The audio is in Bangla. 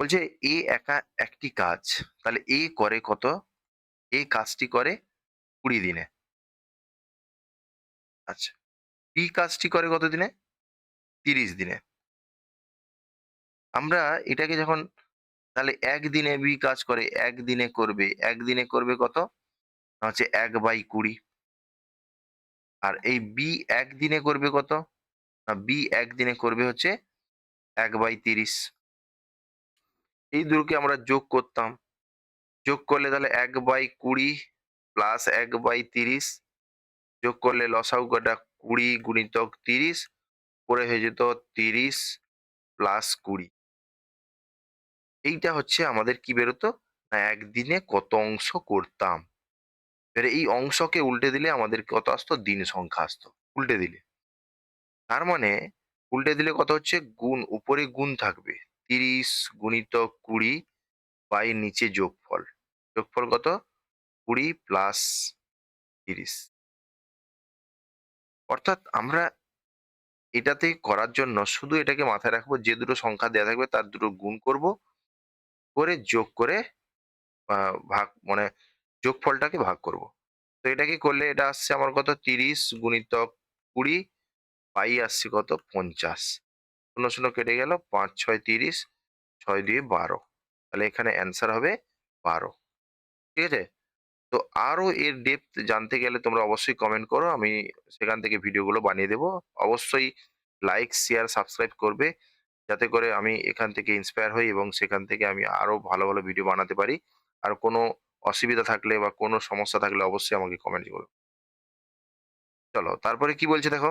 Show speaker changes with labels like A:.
A: বলছে, এ একা একটি কাজ, তাহলে এ করে কত? এ কাজটি করে কুড়ি দিনে। আচ্ছা বি কাজটি করে কত দিনে? তিরিশ দিনে। আমরা এটাকে যখন, তাহলে একদিনে বি কাজ করে একদিনে করবে একদিনে করবে কত? হচ্ছে এক বাই কুড়ি। আর এই বি একদিনে করবে কত? না, বি একদিনে করবে হচ্ছে এক বাই তিরিশ। এই দুটোকে আমরা যোগ করতাম। যোগ করলে তাহলে এক বাই কুড়ি প্লাস এক বাই তিরিশ যোগ করলে লসাউ কটা কুড়ি গুণিতক তিরিশ করে হয়ে যেত তিরিশ প্লাস কুড়ি। এইটা হচ্ছে আমাদের কি বেরোতো? না, একদিনে কত অংশ করতাম? এবার এই অংশকে উল্টে দিলে আমাদের কত আসতো? দিন সংখ্যা আসতো। উল্টে দিলে। তার মানে উল্টে দিলে কত হচ্ছে? গুণ, উপরে গুণ থাকবে। তিরিশ গুণিতক কুড়ি বাই নিচে যোগফল। যোগফল কত? কুড়ি প্লাস তিরিশ। অর্থাৎ আমরা এটাতে করার জন্য শুধু এটাকে মাথায় রাখব, যে দুটো সংখ্যা দেওয়া থাকবে তার দুটো গুণ করব, করে যোগ করে ভাগ মানে যোগফলটাকে ভাগ করব। তো এটাকে করলে এটা আসছে আমার কত? তিরিশ গুণিতক কুড়ি পাই আসছে কত? পঞ্চাশ। শূন্য শূন্য কেটে গেল, পাঁচ, ছয়, তিরিশ, ছয়, দুই, বারো। তাহলে এখানে অ্যান্সার হবে বারো। ঠিক আছে? তো আরও এর ডেপথ জানতে গেলে তোমরা অবশ্যই কমেন্ট করো, আমি সেখান থেকে ভিডিওগুলো বানিয়ে দেবো। অবশ্যই লাইক শেয়ার সাবস্ক্রাইব করবে, যাতে করে আমি এখান থেকে ইন্সপায়ার হই এবং সেখান থেকে আমি আরও ভালো ভালো ভিডিও বানাতে পারি। আর কোনো অসুবিধা থাকলে বা কোনো সমস্যা থাকলে অবশ্যই আমাকে কমেন্ট করো। চলো, তারপরে কি বলছে দেখো?